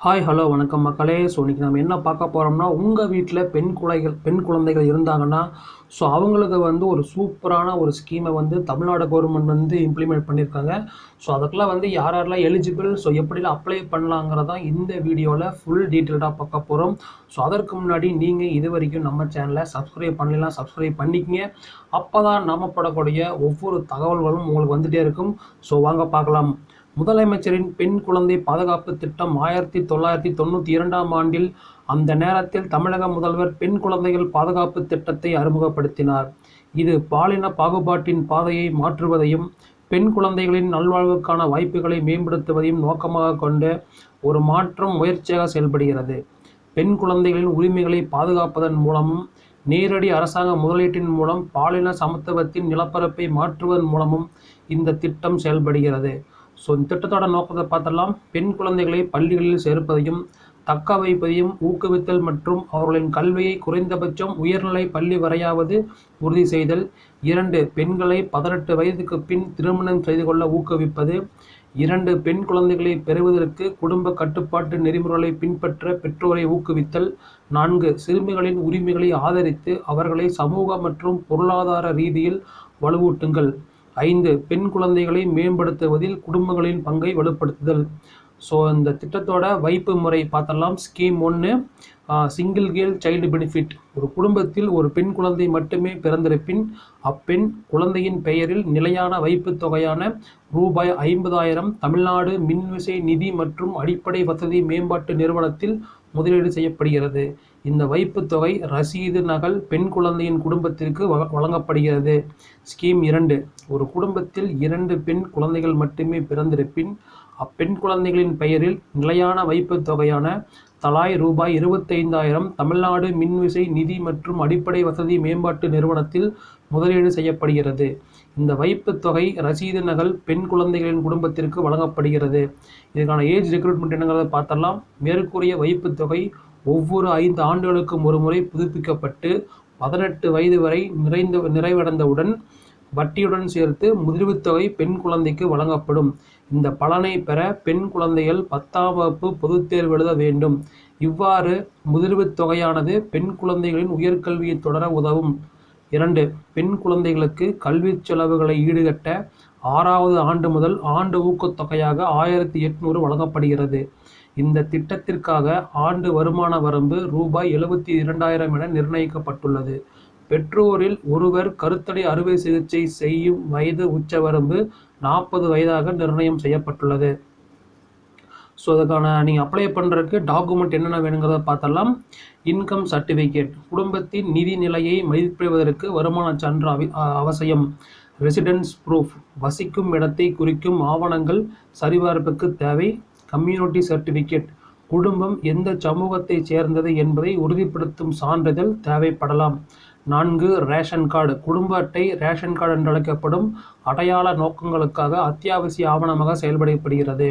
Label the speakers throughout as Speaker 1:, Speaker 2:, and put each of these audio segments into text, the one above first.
Speaker 1: Hi hello வணக்கம் மக்களே. So இன்றைக்கி நம்ம என்ன பார்க்க போகிறோம்னா உங்கள் வீட்டில் பெண் குழந்தைகள் பெண் குழந்தைகள் இருந்தாங்கன்னா ஸோ அவங்களுக்கு வந்து ஒரு சூப்பரான ஒரு ஸ்கீமை வந்து தமிழ்நாடு கவர்மெண்ட் வந்து இம்ப்ளிமெண்ட் பண்ணியிருக்காங்க ஸோ அதுக்கெல்லாம் வந்து யார் யாரெல்லாம் எலிஜிபிள் ஸோ எப்படிலாம் அப்ளை பண்ணலாங்கிறதான் இந்த வீடியோவில் ஃபுல் டீட்டெயில்டாக பார்க்க போகிறோம் ஸோ அதற்கு முன்னாடி நீங்கள் இது வரைக்கும் நம்ம சேனலை சப்ஸ்கிரைப் பண்ணலாம் சப்ஸ்கிரைப் பண்ணிக்கங்க. அப்போ தான் நம்ம போடக்கூடிய ஒவ்வொரு தகவல்களும் உங்களுக்கு வந்துகிட்டே இருக்கும். ஸோ வாங்க பார்க்கலாம். முதலமைச்சரின் பெண் குழந்தை பாதுகாப்பு திட்டம் ஆயிரத்தி தொள்ளாயிரத்தி தொண்ணூற்றி இரண்டாம் ஆண்டில் அந்த நேரத்தில் தமிழக முதல்வர் பெண் குழந்தைகள் பாதுகாப்பு திட்டத்தை அறிமுகப்படுத்தினார். இது பாலின பாகுபாட்டின் பாதையை மாற்றுவதையும் பெண் குழந்தைகளின் நல்வாழ்வுக்கான வாய்ப்புகளை மேம்படுத்துவதையும் நோக்கமாக கொண்ட ஒரு மாற்றம் முயற்சியாக செயல்படுகிறது. பெண் குழந்தைகளின் உரிமைகளை பாதுகாப்பதன் மூலமும் நேரடி அரசாங்க முதலீட்டின் மூலம் பாலின சமத்துவத்தின் நிலப்பரப்பை மாற்றுவதன் மூலமும் இந்த திட்டம் செயல்படுகிறது. ஸோ இந்த திட்டத்தோட நோக்கத்தை பார்த்தலாம் பெண் குழந்தைகளை பள்ளிகளில் சேர்ப்பதையும் தக்க வைப்பதையும் ஊக்குவித்தல் மற்றும் அவர்களின் கல்வியை குறைந்தபட்சம் உயர்நிலை பள்ளி வரையாவது உறுதி செய்தல். இரண்டு பெண்களை பதினெட்டு வயதுக்கு பின் திருமணம் செய்து கொள்ள ஊக்குவிப்பது. இரண்டு பெண் குழந்தைகளை பெறுவதற்கு குடும்ப கட்டுப்பாட்டு நெறிமுறைகளை பின்பற்ற பெற்றோரை ஊக்குவித்தல். நான்கு சிறுமிகளின் உரிமைகளை ஆதரித்து அவர்களை சமூக மற்றும் பொருளாதார ரீதியில் வலுவூட்டுங்கள். ஐந்து பெண் குழந்தைகளை மேம்படுத்துவதில் குடும்பங்களின் பங்கை வலுப்படுத்துதல். ஸோ இந்த திட்டத்தோட வைப்பு முறை பார்த்தலாம். ஸ்கீம் ஒன்று சிங்கிள் கேர்ள் சைல்டு பெனிஃபிட் ஒரு குடும்பத்தில் ஒரு பெண் குழந்தை மட்டுமே பிறந்திருப்பின் அப்பெண் குழந்தையின் பெயரில் நிலையான வைப்பு தொகையான ரூபாய் ஐம்பதாயிரம் தமிழ்நாடு மின்விசை நிதி மற்றும் அடிப்படை வசதி மேம்பாட்டு நிறுவனத்தில் முதலீடு செய்யப்படுகிறது. இந்த வைப்பு தொகை ரசீது நகல் பெண் குழந்தையின் குடும்பத்திற்கு வழங்கப்படுகிறது. ஸ்கீம் இரண்டு. ஒரு குடும்பத்தில் இரண்டு பெண் குழந்தைகள் மட்டுமே பிறந்திருப்பின் அப்பெண் குழந்தைகளின் பெயரில் நிலையான வைப்பு தொகையான தலாய் ரூபாய் இருபத்தைந்தாயிரம் தமிழ்நாடு மின்விசை நிதி மற்றும் அடிப்படை வசதி மேம்பாட்டு நிறுவனத்தில் முதலீடு செய்யப்படுகிறது. இந்த வைப்பு தொகை ரசீது நகல் பெண் குழந்தைகளின் குடும்பத்திற்கு வழங்கப்படுகிறது. இதற்கான ஏஜ் ரெக்ரூட்மெண்ட் என்னங்கிறத பார்த்தலாம் மேற்கூறிய வைப்பு தொகை ஒவ்வொரு ஐந்து ஆண்டுகளுக்கும் ஒருமுறை புதுப்பிக்கப்பட்டு பதினெட்டு வயது வரை நிறைந்த நிறைவடைந்தவுடன் வட்டியுடன் சேர்த்து முதிர்வுத்தொகை பெண் குழந்தைக்கு வழங்கப்படும். இந்த பலனை பெற பெண் குழந்தைகள் பத்தாம் வகுப்பு பொதுத் தேர்வு எழுத வேண்டும். இவ்வாறு முதிர்வுத் தொகையானது பெண் குழந்தைகளின் உயர்கல்வியை தொடர உதவும். இரண்டு பெண் குழந்தைகளுக்கு கல்வி செலவுகளை ஈடுகட்ட ஆறாவது ஆண்டு முதல் ஆண்டு ஊக்கத்தொகையாக ஆயிரத்தி எட்நூறு வழங்கப்படுகிறது. இந்த திட்டத்திற்காக ஆண்டு வருமான வரம்பு ரூபாய் எழுபத்தி இரண்டாயிரம் என நிர்ணயிக்கப்பட்டுள்ளது. பெற்றோரில் ஒருவர் கருத்தடை அறுவை சிகிச்சை செய்யும் வயது உச்சவரம்பு நாற்பது வயதாக நிர்ணயம் செய்யப்பட்டுள்ளது. ஸோ அதுக்கான நீங்கள் அப்ளை பண்ணுறதுக்கு டாக்குமெண்ட் என்னென்ன வேணுங்கிறத பார்த்தலாம் இன்கம் சர்டிஃபிகேட் குடும்பத்தின் நிதி நிலையை மதிப்பிடுவதற்கு வருமான சான்று அவி அவசியம். ரெசிடென்ஸ் ப்ரூஃப் வசிக்கும் இடத்தை குறிக்கும் ஆவணங்கள் சரிபார்ப்புக்கு தேவை. கம்யூனிட்டி சர்டிஃபிகேட் குடும்பம் எந்த சமூகத்தைச் சேர்ந்தது என்பதை உறுதிப்படுத்தும் சான்றிதழ் தேவைப்படலாம். நான்கு ரேஷன் கார்டு. குடும்ப அட்டை ரேஷன் கார்டு என்று அழைக்கப்படும் அடையாள நோக்கங்களுக்காக அத்தியாவசிய ஆவணமாக செயல்படப்படுகிறது.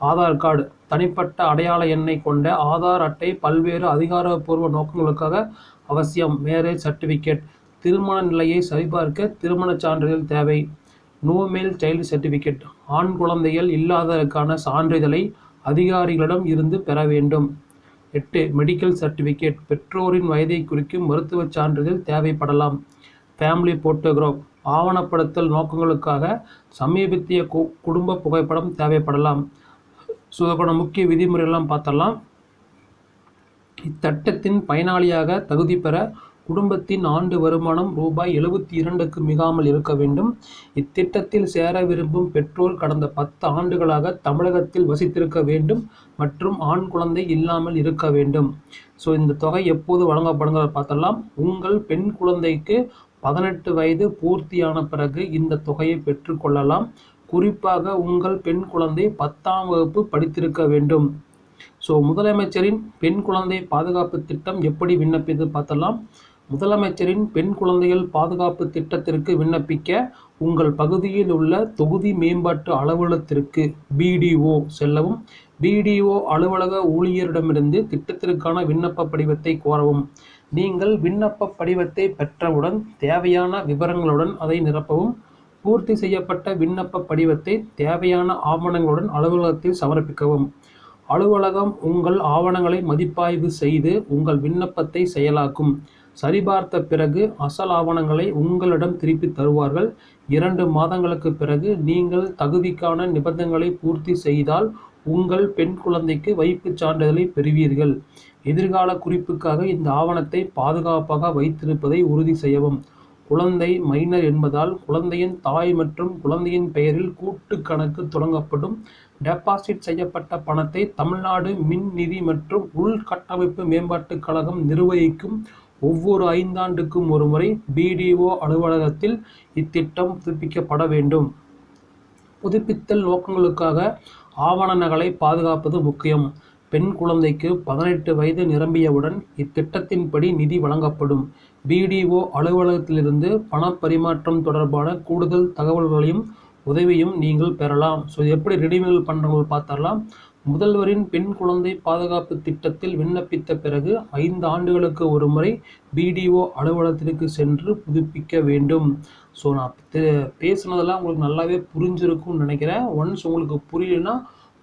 Speaker 1: ஆதார் கார்டு. தனிப்பட்ட அடையாள எண்ணை கொண்ட ஆதார் அட்டை பல்வேறு அதிகாரப்பூர்வ நோக்கங்களுக்காக அவசியம். மேரேஜ் சர்டிஃபிகேட் திருமண நிலையை சரிபார்க்க திருமணச் சான்றிதழ் தேவை. நோ மேல் சைல்டு சர்டிஃபிகேட். ஆண் குழந்தைகள் இல்லாததற்கான சான்றிதழை அதிகாரிகளிடம் இருந்து பெற வேண்டும். எட்டு மெடிக்கல் சர்டிஃபிகேட் பெற்றோரின் வயதை குறிக்கும் மருத்துவச் சான்றிதழ் தேவைப்படலாம். ஃபேமிலி போட்டோகிராஃப் ஆவணப்படுத்தல் நோக்கங்களுக்காக சமீபத்திய கு குடும்ப புகைப்படம் தேவைப்படலாம். ஸோ இதற்கான முக்கிய விதிமுறைகள்லாம் பார்த்தரலாம் இத்தட்டத்தின் பயனாளியாக தகுதி பெற குடும்பத்தின் ஆண்டு வருமானம் ரூபாய் எழுபத்தி இரண்டுக்கு மிகாமல் இருக்க வேண்டும். இத்திட்டத்தில் சேர விரும்பும் பெற்றோர் கடந்த பத்து ஆண்டுகளாக தமிழகத்தில் வசித்திருக்க வேண்டும் மற்றும் ஆண் குழந்தை இல்லாமல் இருக்க வேண்டும். ஸோ இந்த தொகை எப்போது வழங்கப்படுங்கிறத பார்த்தலாம் உங்கள் பெண் குழந்தைக்கு பதினெட்டு வயது பூர்த்தியான பிறகு இந்த தொகையை பெற்றுக்கொள்ளலாம் குறிப்பாக உங்கள் பெண் குழந்தை பத்தாம் வகுப்பு படித்திருக்க வேண்டும். ஸோ முதலமைச்சரின் பெண் குழந்தை பாதுகாப்பு திட்டம் எப்படி விண்ணப்பித்து பார்த்தலாம் முதலமைச்சரின் பெண் குழந்தைகள் பாதுகாப்பு திட்டத்திற்கு விண்ணப்பிக்க உங்கள் பகுதியில் உள்ள தொகுதி மேம்பாட்டு அலுவலகத்திற்கு பிடிஓ செல்லவும். பிடிஓ அலுவலக ஊழியரிடமிருந்து திட்டத்திற்கான விண்ணப்ப படிவத்தை கோரவும். நீங்கள் விண்ணப்ப படிவத்தை பெற்றவுடன் தேவையான விவரங்களுடன் அதை நிரப்பவும். பூர்த்தி செய்யப்பட்ட விண்ணப்ப படிவத்தை தேவையான ஆவணங்களுடன் அலுவலகத்தில் சமர்ப்பிக்கவும். அலுவலகம் உங்கள் ஆவணங்களை மதிப்பாய்வு செய்து உங்கள் விண்ணப்பத்தை செயலாக்கும். சரிபார்த்த பிறகு அசல் ஆவணங்களை உங்களிடம் திருப்பி தருவார்கள். இரண்டு மாதங்களுக்கு பிறகு நீங்கள் தகுதிக்கான நிபந்தனைகளை பூர்த்தி செய்தால் உங்கள் பெண் குழந்தைக்கு வைப்புச் சான்றிதழை பெறுவீர்கள். எதிர்கால குறிப்புக்காக இந்த ஆவணத்தை பாதுகாப்பாக வைத்திருப்பதை உறுதி செய்யவும். குழந்தை மைனர் என்பதால் குழந்தையின் தாய் மற்றும் குழந்தையின் பெயரில் கூட்டு கணக்கு தொடங்கப்படும். டெபாசிட் செய்யப்பட்ட பணத்தை தமிழ்நாடு மின் நிதி மற்றும் உள்கட்டமைப்பு மேம்பாட்டுக் கழகம் நிர்வகிக்கும் ஒவ்வொரு ஐந்தாண்டுக்கும் ஒருமுறை பிடிஓ அலுவலகத்தில் இத்திட்டம் புதுப்பிக்கப்பட வேண்டும். புதுப்பித்தல் நோக்கங்களுக்காக ஆவண நகலை பாதுகாப்பது முக்கியம். பெண் குழந்தைக்கு பதினெட்டு வயது நிரம்பியவுடன் இத்திட்டத்தின்படி நிதி வழங்கப்படும். பிடிஓ அலுவலகத்திலிருந்து பணப்பரிமாற்றம் தொடர்பான கூடுதல் தகவல்களையும் உதவியும் நீங்கள் பெறலாம். ஸோ எப்படி ரெடிமேல் பண்ணுறவங்க பார்த்தரலாம் முதல்வரின் பெண் குழந்தை பாதுகாப்பு திட்டத்தில் விண்ணப்பித்த பிறகு ஐந்து ஆண்டுகளுக்கு ஒரு முறை பிடிஓ அலுவலகத்திற்கு சென்று புதுப்பிக்க வேண்டும். ஸோ நான் பேசுனதெல்லாம் உங்களுக்கு நல்லாவே புரிஞ்சிருக்கும்னு நினைக்கிறேன். ஒன்ஸ் உங்களுக்கு புரியலன்னா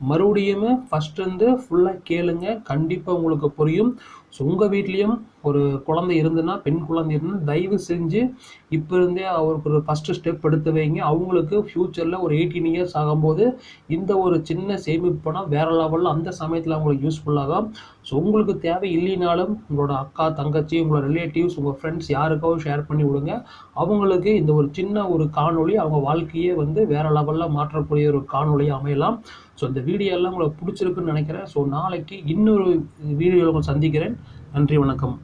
Speaker 1: மறுபடியும் ஃபஸ்ட்லேருந்து ஃபுல்லாக கேளுங்க. கண்டிப்பாக உங்களுக்கு புரியும். ஸோ உங்கள் வீட்லேயும் ஒரு குழந்தை இருந்துன்னா பெண் குழந்தை இருந்தால் தயவு செஞ்சு இப்போ இருந்தே அவருக்கு ஒரு ஃபஸ்ட்டு ஸ்டெப் எடுத்து வைங்க. அவங்களுக்கு ஃப்யூச்சரில் ஒரு எயிட்டீன் இயர்ஸ் ஆகும்போது இந்த ஒரு சின்ன சேமிப்பு பணம் வேறு லெவலில் அந்த சமயத்தில் அவங்களுக்கு யூஸ்ஃபுல்லாகும் ஸோ உங்களுக்கு தேவை இல்லைனாலும் உங்களோட அக்கா தங்கச்சி உங்களோட ரிலேட்டிவ்ஸ் உங்கள் ஃப்ரெண்ட்ஸ் யாருக்காவது ஷேர் பண்ணி விடுங்க. அவங்களுக்கு இந்த ஒரு சின்ன ஒரு காணொளி அவங்க வாழ்க்கையே வந்து வேறு லெவலில் மாற்றக்கூடிய ஒரு காணொளியாக அமையலாம். ஸோ இந்த வீடியோ எல்லாம் உங்களுக்கு பிடிச்சிருக்குன்னு நினைக்கிறேன். ஸோ நாளைக்கு இன்னொரு வீடியோவில் உங்களை சந்திக்கிறேன். நன்றி வணக்கம்.